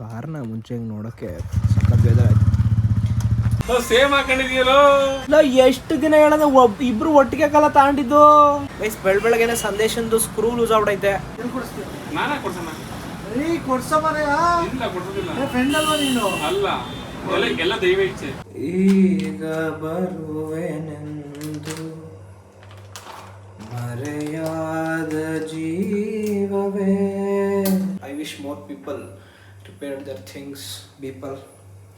ಕಾರ್ನ ಮುಂಚೆ ನೋಡೋಕೆ ನೋಡೋಕ್ಕೆ ಸಖತ್ ಬೇಜಾರಾಯ್ತು ಸೇಮ್ ಹಾಕೊಂಡಿದ್ಯಲ್ಲೋ ಎಷ್ಟು ದಿನ ಹೇಳದ ಒಬ್ ಇಬ್ರು ಒಟ್ಟಿಗೆ ಕಾಲ ತಾಂಡಿದ್ದು? ಗೈಸ್ ಬೆಳ ಬೆಳಗ್ಗೆನೆ ಸಂದೇಶಂದು ಸ್ಕ್ರೂ ಲೂಸ್ ನಾನೇ ಕೊಡ್ಸೋಣ ರೀ ಕೊಡ್ಸೋ ಮನೆಯ ಇಲ್ಲ ಕೊಡ್ಸೋದಿಲ್ಲ. ಫ್ರೆಂಡ್ ಅಲ್ವಾ ನೀನು? ಅಲ್ಲ ಎಲ್ಲ ಎಲ್ಲ ದೈವ ಇಚ್ಛೆ. ಈಗ ಬರುವೆನೆಂದು ಮರೆಯಾದ ಜೀವವೇ. I wish more people repair their things people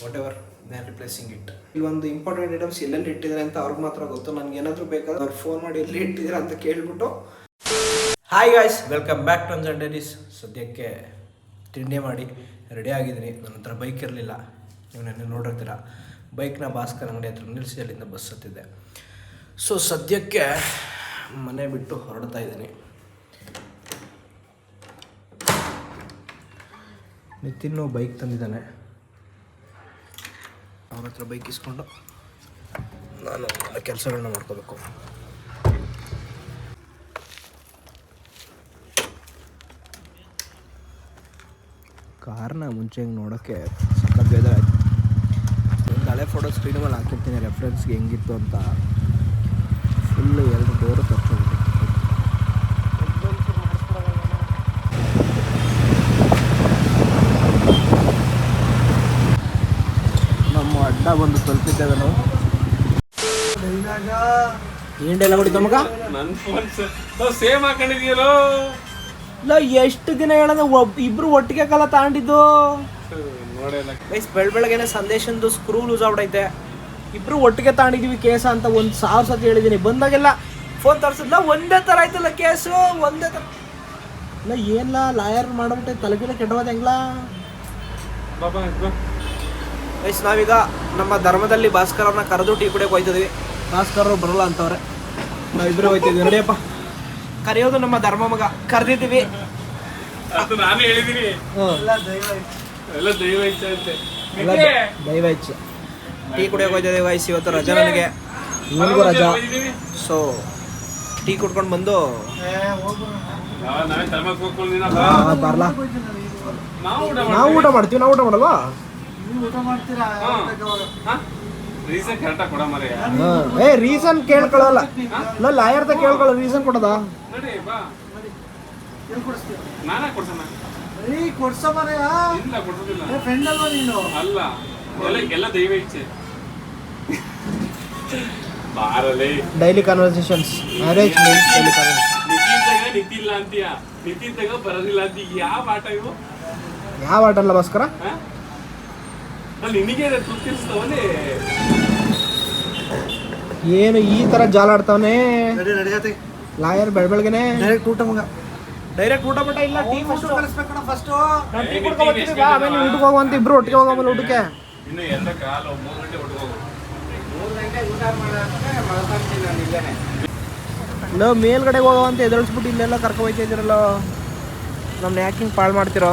what ever they are replacing it ಈ ಒಂದು ಇಂಪಾರ್ಟೆಂಟ್ ಐಟಮ್ಸ್ ಎಲ್ಲೆಲ್ಲಿ ಇಟ್ಟಿದ್ದಾರೆ ಅಂತ ಅವ್ರಿಗೆ ಮಾತ್ರ ಗೊತ್ತು. ನನಗೆ ಏನಾದರೂ ಬೇಕಾದ್ರೆ ಅವ್ರು ಫೋನ್ ಮಾಡಿ ಎಲ್ಲಿ ಇಟ್ಟಿದ್ದೀರಾ ಅಂತ ಕೇಳಿಬಿಟ್ಟು. Hi guys welcome back to Anson diaries ಸದ್ಯಕ್ಕೆ ತಿಂಡಿ ಮಾಡಿ ರೆಡಿ ಆಗಿದ್ದೀನಿ. ನನ್ನ ಹತ್ರ ಬೈಕ್ ಇರಲಿಲ್ಲ. ನೀವು ನೆನ್ನೆ ನೋಡಿರ್ತೀರ. ಬೈಕ್ನ ಭಾಸ್ಕರ್ ಅಂಗಡಿ ಹತ್ರ ನಿಲ್ಲಿಸಿ ಅಲ್ಲಿಂದ ಬಸ್ ಹತ್ತಿದ್ದೆ ಸೊ ಸದ್ಯಕ್ಕೆ ಮನೆ ಬಿಟ್ಟು ಹೊರಡ್ತಾ ಇದ್ದೀನಿ. ನಿತಿನ್ನು ಬೈಕ್ ತಂದಿದ್ದಾನೆ. ಅವ್ರ ಹತ್ರ ಬೈಕ್ ಇಸ್ಕೊಂಡು ನಾನು ಕೆಲಸಗಳನ್ನ ಮಾಡ್ಕೋಬೇಕು. ಕಾರ್ನ ಮುಂಚೆ ಹಿಂಗೆ ನೋಡೋಕ್ಕೆ ಸಖತ್ ಬೇಜಾರಾಯ್ತು. ಒಂದು ಹಳೆ ಫೋಟೋ ಸ್ಕ್ರೀನ್ ಮೇಲೆ ಹಾಕಿರ್ತೀನಿ ರೆಫ್ರೆನ್ಸ್ಗೆ ಹೆಂಗಿತ್ತು ಅಂತ. ಫುಲ್ಲು ಎರಡು ಡೋರು ತರ್ಸ್ಕೊಂಡ್ಬಿಟ್ಟು ಅಡ್ಡ ಬಂದು ತಲುಪಿದ್ದೇವೆ ನಾವು. ಏಂಡೆಲ್ಲ ಹೊಡಿತ ತಮಗ ಫೋನ್ ಸೇಮ್ ಹಾಕೊಂಡಿದ್ಯಲ್ಲೋ ಇಲ್ಲ ಎಷ್ಟು ದಿನ ಹೇಳದ? ಒಬ್ ಇಬ್ರು ಒಟ್ಟಿಗೆ ಕಾಲ ತಾಂಡಿದ್ದು. ಗೈಸ್ ಬೆಳ ಬೆಳಗ್ಗೆನೆ ಸಂದೇಶಂದು ಸ್ಕ್ರೂ ಲೂಸ್ ಆಗ್ಬಿಟ್ಟೈತೆ ಇಬ್ರು ಒಟ್ಟಿಗೆ ತಾಂಡಿದೀವಿ ಕೇಸ ಅಂತ ಒಂದು ಸಾವಿರ ಸತಿ ಹೇಳಿದ್ದೀನಿ. ಬಂದಾಗೆಲ್ಲ ಫೋನ್ ತರ್ಸಿದ್ಲ ಒಂದೇ ಥರ ಆಯ್ತಲ್ಲ ಕೇಸು? ಒಂದೇ ಥರ ಇಲ್ಲ ಏನಿಲ್ಲ ಲಾಯರ್ ಮಾಡ್ಬಿಟ್ಟೆ ತಲೆಗಿಲೆ ಕೆಟ್ಟೋದ ಹೆಂಗ್ಲ? ಗೈಸ್ ನಾವೀಗ ನಮ್ಮ ಧರ್ಮದಲ್ಲಿ ಭಾಸ್ಕರ್ ಅವ್ರನ್ನ ಕರೆದು ಟೀ ಕುಡಿಯೋಕೆ ಹೋಯ್ತಿದ್ವಿ. ಭಾಸ್ಕರ್ ಅವ್ರು ಬರಲ್ಲ ಅಂತವ್ರೆ. ನಾವಿಬ್ರು ಹೋಯ್ತಿದ್ವಿ. ನೋಡಿಯಪ್ಪ. ಕರೆಯೋದು ನಮ್ಮ ಧರ್ಮ ಮಗ. ಕರೆದಿದ್ದೀವಿ. ಅದು ನಾನೇ ಹೇಳಿದೀನಿ. ಎಲ್ಲ ದೈವ ಇಚ್ಛೆ. ಅಂತೆ. ಎಲ್ಲ ದೈವ ಇಚ್ಛೆ. ಟೀ ಕುಡಿಯೋಕೆ ಹೋಯ್ತಿದ್ದೀವಿ ವಯಸ್ಸು ಇವತ್ತು ರಜಾ ನನಗೆ ರಜಾ? ಸೊ ಟೀ ಕುಡ್ಕೊಂಡು ಬಂದು ಬರಲ್ಲ ನಾವು ಊಟ ಮಾಡ್ತೀವಿ ನಾವು ಊಟ ಮಾಡಲ್ವಾ? ರೀಸನ್ ಕರೆಕ್ಟಾಗಿ ಕೊಡ ಮರೆಯ. ಏ ರೀಸನ್ ಕೇಳ್ಕೊಳ್ಳಲ್ಲ ಲಾಯರ್ ಕೇಳ್ಕೊಳ್ಳ ಕೇಳ್ಕೊಳ್ಳೋ ರೀಸನ್ ಕೊಡದ? ನೋಡಿ ಬಾ. ನಾನೇ ಕೊಡ್ಸೋಣ. ಏ ಕೊಡ್ಸೋ ಮನೆಯ ಇಲ್ಲ ಕೊಡ್ಸೋದಿಲ್ಲ. ಫ್ರೆಂಡ್ ಅಲ್ವಾ ನೀನು? ಅಲ್ಲ. ಎಲ್ಲ ಎಲ್ಲ ದೈವ ಇಚ್ಛೆ. ಬಾರಲೇ daily conversations marriage daily conversation Nitin ತಗ ನಿತಿಲ್ಲ ಅಂತೀಯ? ನಿತಿನ್ ತಗ ಬರೋದಿಲ್ಲ ಅಂತ ಯಾವ ಆಟ ಇವು? ಯಾವ ಆಟ ಅಲ್ಲ ಭಾಸ್ಕರ ನಿನಗೆ ಏನು ಈ ತರ ಜಾಲ ಆಡ್ತಾವನೆ ನಡಿ ನಡಿಯತ್ತೆ ಲಾಯರ್ ಬೆಳ ಬೆಳಗ್ಗೆನೆ ಡೈರೆಕ್ಟ್ ಊಟ ಮಗ. ಡೈರೆಕ್ಟ್ ಊಟ ಇಲ್ಲ ಟೀ ಫಸ್ಟ್ ಕಳಿಸ್ಬೇಕಣ ಫಸ್ಟು ಟೀ ಕುಡ್ಕೊಂಡ್ ಬರ್ತೀನಿ ಬಾ ಆಮೇಲೆ ಊಟಕ್ಕೆ ಹೋಗುವಂತ ಇಬ್ರು ಒಟ್ಟಿಗೆ ಹೋಗಮ್ಮ ಊಟಕ್ಕೆ. ಇನ್ನು ಎಲ್ಲ ಕಾಲ ಮೂರು ಗಂಟೆ ಒಟ್ಟಿಗೆ ಹೋಗು. ಮೇಲ್ಗಡೆ ಹೋಗುವಂತ ಎದುರಿಸ್ಬಿಟ್ಟು ಇಲ್ಲೆಲ್ಲ ಕರ್ಕೊ ಹೋಯ್ತಾ ಇದ್ದೀರಲ್ಲ? ನಮ್ ಯಾಕೆ ಹಿಂಗೆ ಪಾಳು ಮಾಡ್ತಿರೋ?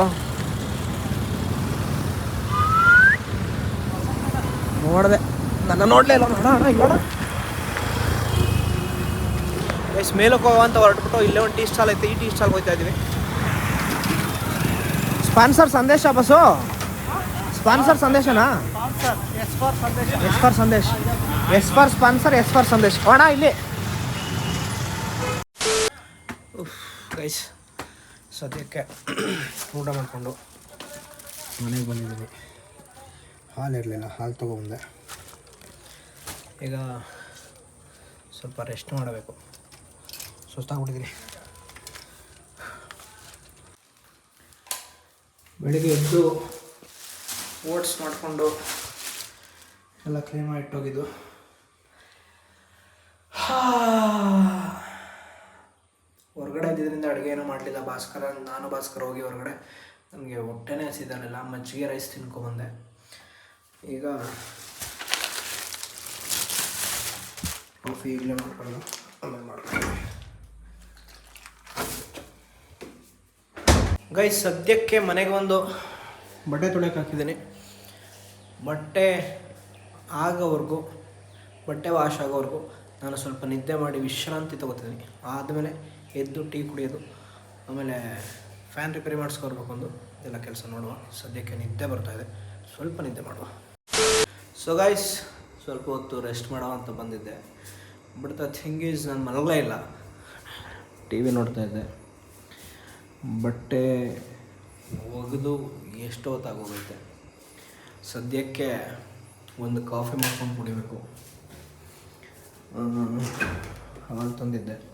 ನೋಡಿದೆ. ನನ್ನ ನೋಡಲೇ ಇಲ್ಲ. ಎಷ್ಟು ಮೇಲಕ್ಕೆ ಹೋಗುವ ಅಂತ ಹೊರಟ್ಬಿಟ್ಟು ಇಲ್ಲೇ ಒಂದು ಟೀ ಸ್ಟಾಲ್ ಐತೆ. ಈ ಟೀ ಸ್ಟಾಲ್ ಹೋಗ್ತಾ ಇದೀವಿ sponsor Sandesh bus sponsor ಸಂದೇಶನಾ? S for Sandesh. S for sponsor S for Sandesh. ಅಣ್ಣ ಇಲ್ಲಿ. ಗೈಸ್ ಸದ್ಯಕ್ಕೆ ಊಟ ಮಾಡಿಕೊಂಡು ಮನೆಗೆ ಬಂದಿದ್ದೀನಿ. ಹಾಲು ಇರಲಿಲ್ಲ ಹಾಲು ತೊಗೊಬಂದೆ ಈಗ ಸ್ವಲ್ಪ ರೆಸ್ಟ್ ಮಾಡಬೇಕು. ಸುಸ್ತಾಗ್ಬಿಟ್ಟಿದ್ದೀನಿ ಬೆಳಿಗ್ಗೆ ಎದ್ದು ಓಟ್ಸ್ ಮಾಡಿಕೊಂಡು ಎಲ್ಲ ಕ್ಲೀನ್ ಮಾಡಿ ಇಟ್ಟೋಗಿದ್ದು. ಹೊರಗಡೆ ಇದ್ದಿದ್ದರಿಂದ ಅಡುಗೆ ಏನೂ ಮಾಡಲಿಲ್ಲ. ಭಾಸ್ಕರ ನಾನು ಭಾಸ್ಕರ ಹೋಗಿ ಹೊರಗಡೆ. ನನಗೆ ಹೊಟ್ಟೆನೇ ಹಸಿದಾನೆಲ್ಲ ಮಜ್ಜಿಗೆ ರೈಸ್ ತಿನ್ಕೊಂಬಂದೆ ಈಗ ಕಾಫಿ ಈಗಲೇ ಮಾಡ್ಕೊಳ್ಳೋದು ಆಮೇಲೆ ಗೈಸ್ ಸದ್ಯಕ್ಕೆ ಮನೆಗೆ ಒಂದು ಬಟ್ಟೆ ತೊಳೆಯಕ್ಕೆ ಹಾಕಿದ್ದೀನಿ. ಬಟ್ಟೆ ಆಗೋವರೆಗೂ, ಬಟ್ಟೆ ವಾಶ್ ಆಗೋವರೆಗೂ ನಾನು ಸ್ವಲ್ಪ ನಿದ್ದೆ ಮಾಡಿ ವಿಶ್ರಾಂತಿ ತೊಗೋತಿದ್ದೀನಿ. ಆದಮೇಲೆ ಎದ್ದು ಟೀ ಕುಡಿಯೋದು, ಆಮೇಲೆ ಫ್ಯಾನ್ ರಿಪೇರಿ ಮಾಡಿಸ್ಕೊರ್ಬೇಕು ಒಂದು. ಎಲ್ಲ ಕೆಲಸ ನೋಡುವ. ಸದ್ಯಕ್ಕೆ ನಿದ್ದೆ ಬರ್ತಾ ಇದೆ. ಸ್ವಲ್ಪ ನಿದ್ದೆ ಮಾಡುವ. ಸೊ ಗಾಯ್ಸ್ ಸ್ವಲ್ಪ ಹೊತ್ತು ರೆಸ್ಟ್ ಮಾಡೋ ಅಂತ ಬಂದಿದ್ದೆ. ಬಟ್ ದ ಥಿಂಗ್ ಈಸ್ ನಾನು ಮಲಗಲೇ ಇಲ್ಲ. ಟಿ ವಿ ನೋಡ್ತಾ ಇದ್ದೆ. ಬಟ್ಟೆ ಒಗೆದು ಎಷ್ಟು ಹೊತ್ತಾಗೋಗುತ್ತೆ ಸದ್ಯಕ್ಕೆ ಒಂದು ಕಾಫಿ ಮಾಡ್ಕೊಂಡು ಕುಡಿಬೇಕು. ಹಾಲು ತಂದಿದ್ದೆ.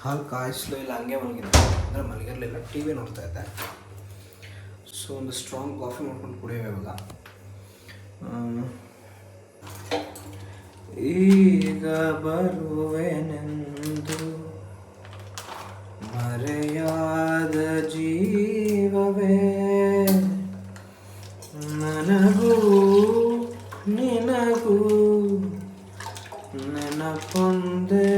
ಹಾಲು ಕಾಯಿಸ್ಲೂ ಇಲ್ಲ ಹಂಗೆ ಮಲಗಿದ್ದೆ. ಅಂದರೆ ಮಲಗಿರಲಿಲ್ಲ ಟಿ ವಿ ನೋಡ್ತಾ ಇದ್ದೆ. ಸೊ ಒಂದು ಸ್ಟ್ರಾಂಗ್ ಕಾಫಿ ಮಾಡ್ಕೊಂಡು ಕುಡಿಯೋ ಇವಾಗ. ಆ, ಈಗ ಬರುವೆನೆಂದು ಮರೆಯಾದ ಜೀವವೇ, ನನಗೂ ನಿನಗೂ ನೆನಪೊಂದೆ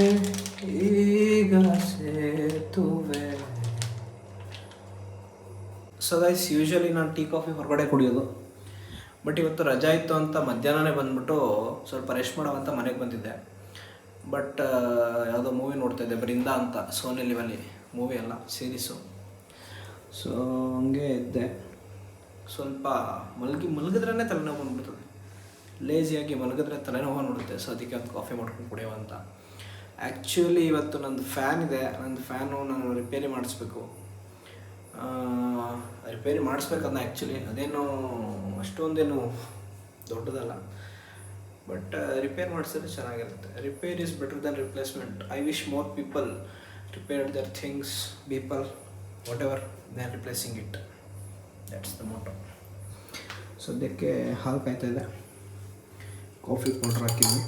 ಈಗ ಸೇತುವೆ. ಸೊ ಗೈಸ್ ಯೂಶ್ವಲಿ ನಾನು ಟೀ ಕಾಫಿ ಹೊರಗಡೆ ಕುಡಿಯೋದು. ಬಟ್ ಇವತ್ತು ರಜಾ ಇತ್ತು ಅಂತ ಮಧ್ಯಾಹ್ನನೇ ಬಂದ್ಬಿಟ್ಟು ಸ್ವಲ್ಪ ರೆಸ್ಟ್ ಮಾಡೋವಂತ ಮನೆಗೆ ಬಂದಿದ್ದೆ. ಬಟ್ ಯಾವುದೋ ಮೂವಿ ನೋಡ್ತಾ ಇದ್ದೆ ಬ್ರಿಂದ ಅಂತ ಸೋನಿ ಲಿವಲ್ಲಿ ಮೂವಿ ಅಲ್ಲ ಸೀರೀಸು ಸೊ ಹಂಗೆ ಇದ್ದೆ. ಸ್ವಲ್ಪ ಮಲಗಿ ಮಲಗಿದ್ರೇ ತಲೆನೋವು ಬಂದ್ಬಿಡ್ತದೆ. ಲೇಜಿಯಾಗಿ ಮಲಗಿದ್ರೆ ತಲೆನೋವು ನೋಡುತ್ತೆ ಸೊ ಅದಕ್ಕೆ ಒಂದು ಕಾಫಿ ಮಾಡ್ಕೊಂಡು ಕುಡಿಯೋ ಅಂತ. ಆ್ಯಕ್ಚುಲಿ ಇವತ್ತು ನಂದು ಫ್ಯಾನ್ ಇದೆ. ನಂದು ಫ್ಯಾನು ನಾನು ರಿಪೇರಿ ಮಾಡಿಸ್ಬೇಕು. ರಿಪೇರಿ ಮಾಡಿಸ್ಬೇಕನ್ನ ಆ್ಯಕ್ಚುಲಿ ಅದೇನು ಅಷ್ಟೊಂದೇನು ದೊಡ್ಡದಲ್ಲ. ಬಟ್ ರಿಪೇರ್ ಮಾಡಿಸಿದ್ರೆ ಚೆನ್ನಾಗಿರುತ್ತೆ. Repair is better then replacement I wish more people repair their things people what ever they are replacing it that's the motto ಸದ್ಯಕ್ಕೆ ಹಾಲು ಕಾಯ್ತಾ ಇದೆ ಕಾಫಿ ಪೌಡ್ರ್ ಹಾಕಿದ್ವಿ.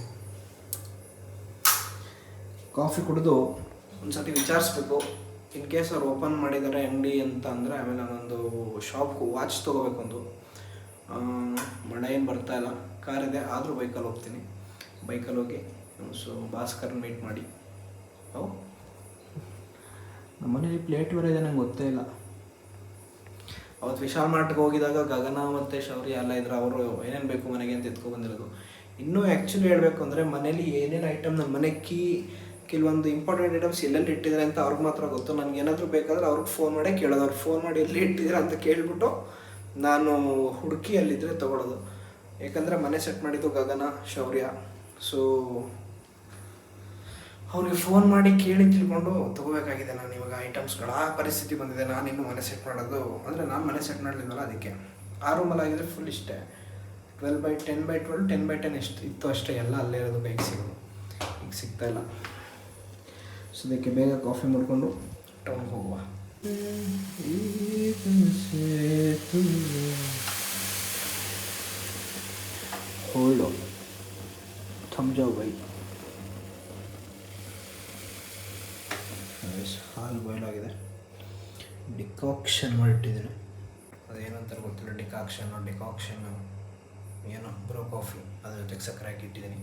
ಕಾಫಿ ಕುಡಿದು ಒಂದು ಸತಿ ವಿಚಾರಿಸ್ಬೇಕು. ಇನ್ ಕೇಸ್ ಅವ್ರು ಓಪನ್ ಮಾಡಿದ್ದಾರೆ ಅಂಗಡಿ ಅಂತ ಅಂದರೆ ಆಮೇಲೆ ನಾನೊಂದು ಶಾಪ್ಗೆ ವಾಚ್ ತೊಗೋಬೇಕೊಂದು ಒಂದು ಮಳೆ ಏನು ಬರ್ತಾ ಇಲ್ಲ. ಕಾರ್ ಇದೆ ಆದರೂ ಬೈಕಲ್ಲಿ ಹೋಗ್ತೀನಿ. ಬೈಕಲ್ಲಿ ಹೋಗಿ ಸೊ ಭಾಸ್ಕರ್ ಮೀಟ್ ಮಾಡಿ. ಅವು ನಮ್ಮ ಮನೇಲಿ ಪ್ಲೇಟ್ ಬೇರೆ ಇದೆ ನಂಗೆ ಗೊತ್ತೇ ಇಲ್ಲ. ಅವತ್ತು ವಿಶಾಲ್ ಮಾರ್ಟ್ಗೆ ಹೋಗಿದಾಗ ಗಗನ ಮತ್ತು ಶೌರ್ಯ ಎಲ್ಲ ಇದ್ರೆ. ಅವರು ಏನೇನು ಬೇಕು ಮನೆಗೆ ಅಂತ ಎತ್ಕೊ ಬಂದಿರೋದು. ಇನ್ನೂ ಆ್ಯಕ್ಚುಲಿ ಹೇಳಬೇಕು ಅಂದರೆ ಮನೇಲಿ ಏನೇನು ಐಟಮ್ ನಮ್ಮ ಮನೆ ಕೀ ಕೆಲವೊಂದು ಇಂಪಾರ್ಟೆಂಟ್ ಐಟಮ್ಸ್ ಎಲ್ಲೆಲ್ಲಿ ಇಟ್ಟಿದ್ದಾರೆ ಅಂತ ಅವ್ರಿಗೆ ಮಾತ್ರ ಗೊತ್ತು. ನನಗೆ ಏನಾದರೂ ಬೇಕಾದ್ರೆ ಅವ್ರಿಗೆ ಫೋನ್ ಮಾಡಿ ಕೇಳೋದು. ಅವ್ರು ಫೋನ್ ಮಾಡಿ ಎಲ್ಲಿ ಇಟ್ಟಿದ್ದೀರಾ ಅಂತ ಕೇಳಿಬಿಟ್ಟು ನಾನು ಹುಡುಕಿ ಅಲ್ಲಿದ್ದರೆ ತೊಗೊಳೋದು. ಯಾಕಂದರೆ ಮನೆ ಸೆಟ್ ಮಾಡಿದ್ದು ಗಗನ, ಶೌರ್ಯ. ಸೊ ಅವ್ರಿಗೆ ಫೋನ್ ಮಾಡಿ ಕೇಳಿ ತಿಳ್ಕೊಂಡು ತಗೋಬೇಕಾಗಿದೆ ನಾನು ಇವಾಗ ಐಟಮ್ಸ್ಗಳು ಆ ಪರಿಸ್ಥಿತಿ ಬಂದಿದೆ. ನಾನು ಇನ್ನೂ ಮನೆ ಸೆಟ್ ಮಾಡೋದು. ಅಂದರೆ ನಾನು ಮನೆ ಸೆಟ್ ಮಾಡಲಿಲ್ಲಲ್ಲ ಅದಕ್ಕೆ. ಆ ರೂಮಲ್ಲಿ ಫುಲ್ ಇಷ್ಟೇ. Twelve by ten by twelve ten by ten ಎಷ್ಟು ಇತ್ತು ಅಷ್ಟೇ ಎಲ್ಲ ಅಲ್ಲೇ ಇರೋದು. ಕೈಗೆ ಸಿಗೋದು. ಈಗ ಸಿಗ್ತಾ ಸೊ ಅದಕ್ಕೆ ಬೇಗ ಕಾಫಿ ಮಾಡಿಕೊಂಡು ಟೌನ್ಗೆ ಹೋಗುವ. ಹೋಲ್ಡು ಥಮ್ಜಾವ್ ಬೈ ಹಾಲು ಬಾಯ್ಲ್ ಆಗಿದೆ. ಡಿಕಾಕ್ಷನ್ ಮಾಡಿಟ್ಟಿದ್ದೀನಿ. ಅದೇನಂತಾರೆ ಗೊತ್ತಿಲ್ಲ ಡಿಕಾಕ್ಷನ್ನು ಡಿಕಾಕ್ಷನ್ನು ಏನೋ ಬ್ರೋ ಕಾಫಿ ಅದ್ರ ಜೊತೆಗೆ ಸಕ್ಕರೆ ಹಾಕಿ ಇಟ್ಟಿದ್ದೀನಿ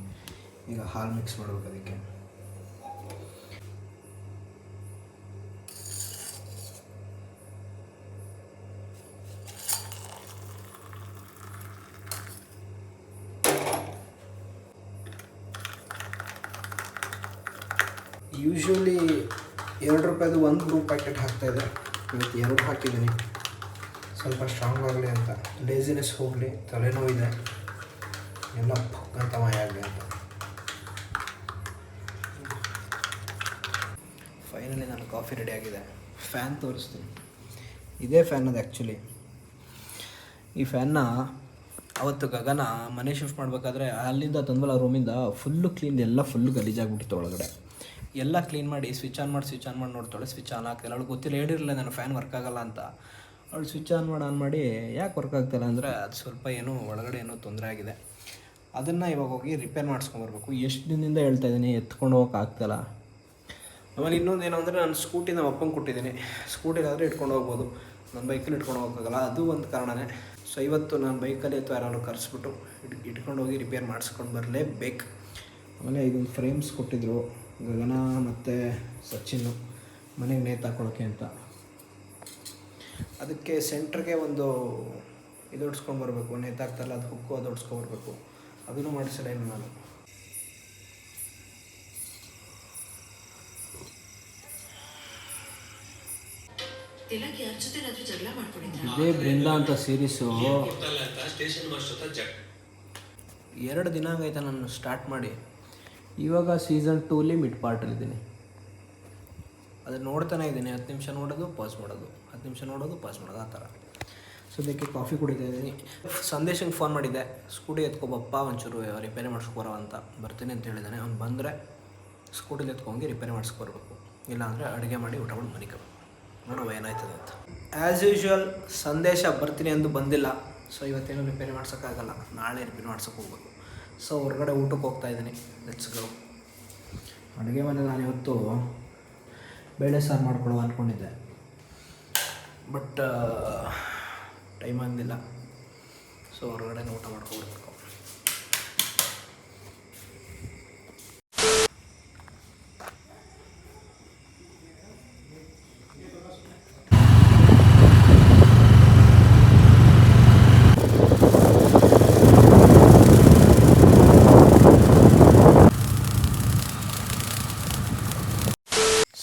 ಈಗ ಹಾಲು ಮಿಕ್ಸ್ ಮಾಡಬೇಕು ಅದಕ್ಕೆ. ರೂಪಾಯಿದು ಒಂದು ಹಾಕ್ತಾ ಪ್ಯಾಕೆಟ್ ಹಾಕ್ತಾಯಿದ್ದೆ ಇವತ್ತು ಎರಡು ಹಾಕಿದ್ದೀನಿ. ಸ್ವಲ್ಪ ಸ್ಟ್ರಾಂಗ್ ಆಗಲಿ ಅಂತ. ಲೇಸಿನೆಸ್ ಹೋಗಲಿ, ತಲೆನೋವಿದೆ. ಎಲ್ಲ ಅಂತ ಮಾಯ ಆಗಲಿ ಅಂತ. ಫೈನಲಿ ನಾನು ಕಾಫಿ ರೆಡಿ ಆಗಿದೆ. ಫ್ಯಾನ್ ತೋರಿಸ್ತೀನಿ. ಇದೇ ಫ್ಯಾನ್ ಅದು ಆ್ಯಕ್ಚುಲಿ ಈ ಫ್ಯಾನ್ನ ಅವತ್ತು ಗಗನ ಮನೆ ಶಿಫ್ಟ್ ಮಾಡಬೇಕಾದ್ರೆ ಅಲ್ಲಿಂದ ತಂದ್ವಲ್ಲ ರೂಮಿಂದ ಫುಲ್ಲು ಕ್ಲೀನ್ ಎಲ್ಲ ಫುಲ್ಲು ಗಲೀಜಾಗ್ಬಿಟ್ಟಿತ್ತು ಒಳಗಡೆ. ಎಲ್ಲ ಕ್ಲೀನ್ ಮಾಡಿ ಸ್ವಿಚ್ ಆನ್ ಮಾಡಿ ಸ್ವಿಚ್ ಆನ್ ಮಾಡಿ ನೋಡ್ತಾಳೆ. ಸ್ವಿಚ್ ಆನ್ ಆಗ್ತಿಲ್ಲ. ಅವಳು ಗೊತ್ತಿಲ್ಲ, ಹೇಳಿರಲಿಲ್ಲ ನಾನು ಫ್ಯಾನ್ ವರ್ಕ್ ಆಗಲ್ಲ ಅಂತ. ಅವಳು ಸ್ವಿಚ್ ಆನ್ ಮಾಡಿ ಆನ್ ಮಾಡಿ, ಯಾಕೆ ವರ್ಕ್ ಆಗ್ತಿಲ್ಲ ಅಂದರೆ ಅದು ಸ್ವಲ್ಪ ಏನೋ ಒಳಗಡೆ ಏನೋ ತೊಂದರೆ ಆಗಿದೆ. ಅದನ್ನು ಇವಾಗ ಹೋಗಿ ರಿಪೇರ್ ಮಾಡಿಸ್ಕೊಂಬರ್ಬೇಕು ಎಷ್ಟು ದಿನದಿಂದ ಹೇಳ್ತಾ ಇದ್ದೀನಿ, ಎತ್ಕೊಂಡು ಹೋಗಕ್ಕೆ ಆಗ್ತಾಯಿಲ್ಲ ಆಮೇಲೆ ಇನ್ನೊಂದು ಏನು ಅಂದರೆ ನಾನು ಸ್ಕೂಟಿ ನಮ್ಮ ಅಪ್ಪಂಗೆ ಕೊಟ್ಟಿದ್ದೀನಿ. ಸ್ಕೂಟಿಗಾದರೆ ಇಟ್ಕೊಂಡು ಹೋಗ್ಬೋದು. ನನ್ನ ಬೈಕಲ್ಲಿ ಇಟ್ಕೊಂಡು ಹೋಗೋಕ್ಕಾಗಲ್ಲ ಅದು ಒಂದು ಕಾರಣನೇ. ಸೊ ಇವತ್ತು ನಾನು ಬೈಕಲ್ಲಿ ಅಥವಾ ಯಾರು ಕರೆಸ್ಬಿಟ್ಟು ಇಟ್, ಇಟ್ಕೊಂಡು ಹೋಗಿ ರಿಪೇರ್ ಮಾಡಿಸ್ಕೊಂಡು ಬರಲೇಬೇಕು. ಆಮೇಲೆ ಇದೊಂದು ಫ್ರೇಮ್ಸ್ ಕೊಟ್ಟಿದ್ದರು ಗಗನ ಮತ್ತು ಸಚಿನ್ನು ಮನೆಗೆ ನೇತು ಹಾಕೊಳ್ಳೋಕ್ಕೆ ಅಂತ. ಅದಕ್ಕೆ ಸೆಂಟ್ರಿಗೆ ಒಂದು ಇದು ಹೊಡ್ಸ್ಕೊಂಡು ಬರಬೇಕು ನೇತಾಕ್ತಲ್ಲ ಅದು ಹುಕ್ಕು ಅದು ಹೊಡ್ಸ್ಕೊಂಬರ್ಬೇಕು ಅದನ್ನು ಮಾಡಿಸಿಲ್ಲ ಇನ್ನು ನಾನು. ತಿಲಕ್ ಯಾರ ಜೊತೆನಾದ್ರೂ ಜಗಳ ಮಾಡ್ಕೊಂಡಿದ್ರ? ಇದೇ ಬೃಂದ ಅಂತ ಸೀರೀಸು ಎರಡು ದಿನ ಆಗೈತೆ ನಾನು ಸ್ಟಾರ್ಟ್ ಮಾಡಿ. ಇವಾಗ ಸೀಸನ್ ಟೂಲಿ ಮಿಡ್ ಪಾರ್ಟಲ್ಲಿದ್ದೀನಿ ಅದು ನೋಡ್ತಾನೆ ಇದ್ದೀನಿ, ಹತ್ತು ನಿಮಿಷ ನೋಡೋದು ಪಾಸ್ ಮಾಡೋದು. ಹತ್ತು ನಿಮಿಷ ನೋಡೋದು ಪಾಸ್ ಮಾಡೋದು, ಆ ಥರ. ಸದ್ಯಕ್ಕೆ ಕಾಫಿ ಕುಡಿತಾ ಇದ್ದೀನಿ. ಸಂದೇಶಂಗೆ ಫೋನ್ ಮಾಡಿದ್ದೆ. ಸ್ಕೂಟಿ ಎತ್ಕೊಬಪ್ಪ ಒಂಚೂರು ರಿಪೇರಿ ಮಾಡಿಸ್ಕೊರೋ ಅಂತ ಬರ್ತೀನಿ ಅಂತ ಹೇಳಿದ್ದಾನೆ ಅವ್ನು ಬಂದರೆ ಸ್ಕೂಟಿಲಿ ಎತ್ಕೊಂಡು ರಿಪೇರಿ ಮಾಡಿಸ್ಕೊರ್ಬೇಕು ಇಲ್ಲಾಂದರೆ ಅಡುಗೆ ಮಾಡಿ ಊಟ ಮಾಡಿ ಮನೆಗೆ ನೋಡುವ ಏನಾಯ್ತದೆ ಅಂತ. ಆ್ಯಸ್ ಯೂಶ್ವಲ್ ಸಂದೇಶ ಬರ್ತೀನಿ ಅಂದು ಬಂದಿಲ್ಲ. ಸೊ ಇವತ್ತೇನು ರಿಪೇರಿ ಮಾಡ್ಸೋಕ್ಕಾಗಲ್ಲ. ನಾಳೆ ರಿಪೇರಿ ಮಾಡ್ಸೋಕೆ ಹೋಗ್ಬೇಕು. ಸೊ ಹೊರಗಡೆ ಊಟಕ್ಕೆ ಹೋಗ್ತಾ ಇದ್ದೀನಿ. ಗೋ ಅಡುಗೆ ಮನೆ ನಾನು ಇವತ್ತು ಬೇಳೆ ಸಾರು ಮಾಡ್ಕೊಳ್ಳೋ ಅಂದ್ಕೊಂಡಿದ್ದೆ ಬಟ್ ಟೈಮ್ ಆಗಲಿಲ್ಲ. ಸೊ ಹೊರಗಡೆ ಊಟ ಮಾಡ್ಕೊಬಿಡ್ಬೇಕು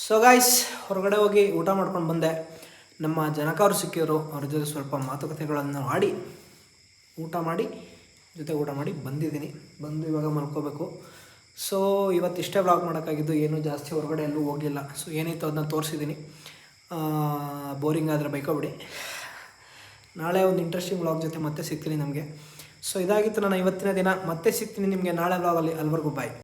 ಸೊ ಗಾಯ್ಸ್ ಹೊರಗಡೆ ಹೋಗಿ ಊಟ ಮಾಡ್ಕೊಂಡು ಬಂದೆ. ನಮ್ಮ ಜನಕ ಅವರು ಸಿಕ್ಕಿದ್ರು, ಅವ್ರ ಜೊತೆ ಸ್ವಲ್ಪ ಮಾತುಕತೆಗಳನ್ನು ಆಡಿ, ಊಟ ಮಾಡಿ, ಜೊತೆ ಊಟ ಮಾಡಿ ಬಂದಿದ್ದೀನಿ. ಬಂದು ಇವಾಗ ಮಲ್ಕೋಬೇಕು. ಸೊ ಇವತ್ತು ಇಷ್ಟೇ ವ್ಲಾಗ್ ಮಾಡೋಕ್ಕಾಗಿದ್ದು, ಏನೂ ಜಾಸ್ತಿ ಹೊರಗಡೆ ಎಲ್ಲೂ ಹೋಗಿಲ್ಲ ಸೊ ಏನಿತ್ತು ಅದನ್ನ ತೋರಿಸಿದ್ದೀನಿ. ಬೋರಿಂಗ್ ಆದರೆ ಬೈಕೋಬಿಡಿ. ನಾಳೆ ಒಂದು ಇಂಟ್ರೆಸ್ಟಿಂಗ್ ವ್ಲಾಗ್ ಜೊತೆ ಮತ್ತೆ ಸಿಗ್ತೀನಿ ನಮಗೆ. ಸೊ ಇದಾಗಿತ್ತು ನಾನು ಇವತ್ತಿನ ದಿನ. ಮತ್ತೆ ಸಿಗ್ತೀನಿ ನಿಮಗೆ ನಾಳೆ ವ್ಲಾಗಲ್ಲಿ ಅಲ್ವರೆಗೂ ಬಾಯ್